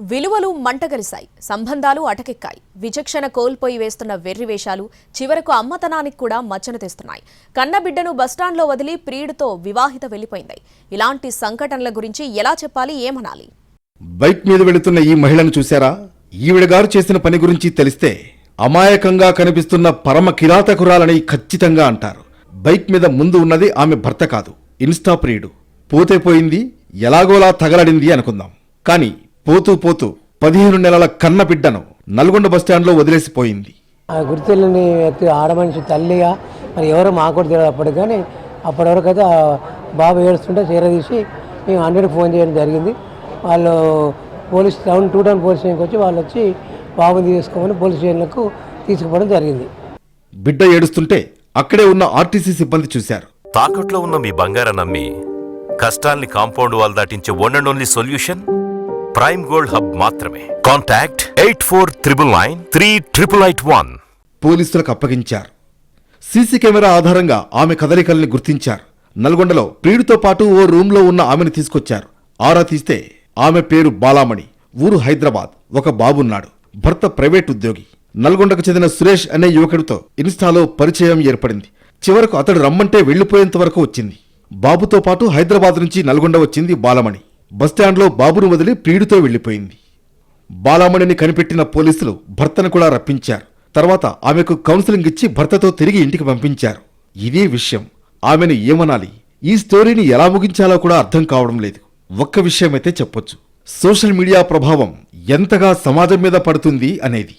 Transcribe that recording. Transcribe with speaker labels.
Speaker 1: విలువలు మంటగలిశాయి సంబంధాలు అటకెక్కాయి. విచక్షణ కోల్పోయి వేస్తున్న వెర్రి వేషాలు చివరకు అమ్మతనానికి కూడా మచ్చన తెస్తున్నాయి. కన్నబిడ్డను బస్టాండ్లో వదిలి ప్రియుడితో వివాహిత వెళ్ళిపోయింది ఇలాంటి సంఘటనల గురించి ఎలా చెప్పాలి ఏమనాలి?
Speaker 2: బైక్ మీద వెళుతున్న ఈ మహిళను చూశారా? ఈవిడ గారు చేసిన పని గురించి తెలిస్తే అమాయకంగా కనిపిస్తున్న పరమ కిరాతకురాలని ఖచ్చితంగా అంటారు. బైక్ మీద ముందు ఉన్నది ఆమె భర్త కాదు ఇన్స్టా ప్రియుడు. పోతే పోయింది ఎలాగోలా తగలడింది అనుకుందాం. కానీ పోతూ పోతూ పదిహేను నెలల కన్న బిడ్డను నల్గొండ బస్టాండ్లో వదిలేసిపోయింది
Speaker 3: ఆ గుర్తులేని వ్యక్తి ఆడమనిషి తల్లిగా మరి ఎవరో మాకు కూడా తెలియదు అప్పటికి కానీ అప్పటి వరకు అయితే ఆ బాబు ఏడుస్తుంటే చీరదీసి మేము హండ్రెడ్కి ఫోన్ చేయడం జరిగింది. వాళ్ళు police town two town police స్టేషన్కి వచ్చి వాళ్ళు వచ్చి బాబుని తీసుకోమని పోలీస్ స్టేషన్లకు తీసుకుపోవడం జరిగింది.
Speaker 2: బిడ్డ ఏడుస్తుంటే అక్కడే ఉన్న ఆర్టీసీ సిబ్బంది చూశారు.
Speaker 4: తాకట్లో ఉన్న మీ బంగారం నమ్మి కష్టాల్ని compound wall దాటించే one and only solution prime gold hub మాత్రమే. Contact eight four triple nine three triple eight one
Speaker 2: పోలీసులకు అప్పగించారు. సీసీ కెమెరా ఆధారంగా ఆమె కదలికల్ని గుర్తించారు. నల్గొండలో ప్రియుడితో పాటు ఓ రూంలో ఉన్న ఆమెను తీసుకొచ్చారు. ఆరా తీస్తే ఆమె పేరు బాలామణి. ఊరు హైదరాబాద్. ఒక బాబున్నాడు. భర్త ప్రైవేట్ ఉద్యోగి. నల్గొండకు చెందిన సురేష్ అనే యువకుడితో ఇన్స్టాలో పరిచయం ఏర్పడింది. చివరకు అతడు రమ్మంటే వెళ్ళిపోయేంత వరకు వచ్చింది. బాబుతో పాటు హైదరాబాద్ నుంచి నల్గొండ వచ్చింది బాలమణి. బస్టాండ్లో బాబును వదిలి ప్రియుడితో వెళ్ళిపోయింది బాలామణిని కనిపెట్టిన పోలీసులు భర్తను కూడా రప్పించారు. తర్వాత ఆమెకు కౌన్సిలింగ్ ఇచ్చి భర్తతో తిరిగి ఇంటికి పంపించారు. ఇదే విషయం. ఆమెను ఏమనాలి? ఈ స్టోరీని ఎలా ముగించాలో కూడా అర్థం కావడం లేదు. ఒక్క విషయమైతే చెప్పొచ్చు. సోషల్ మీడియా ప్రభావం ఎంతగా సమాజం మీద పడుతుంది అనేది.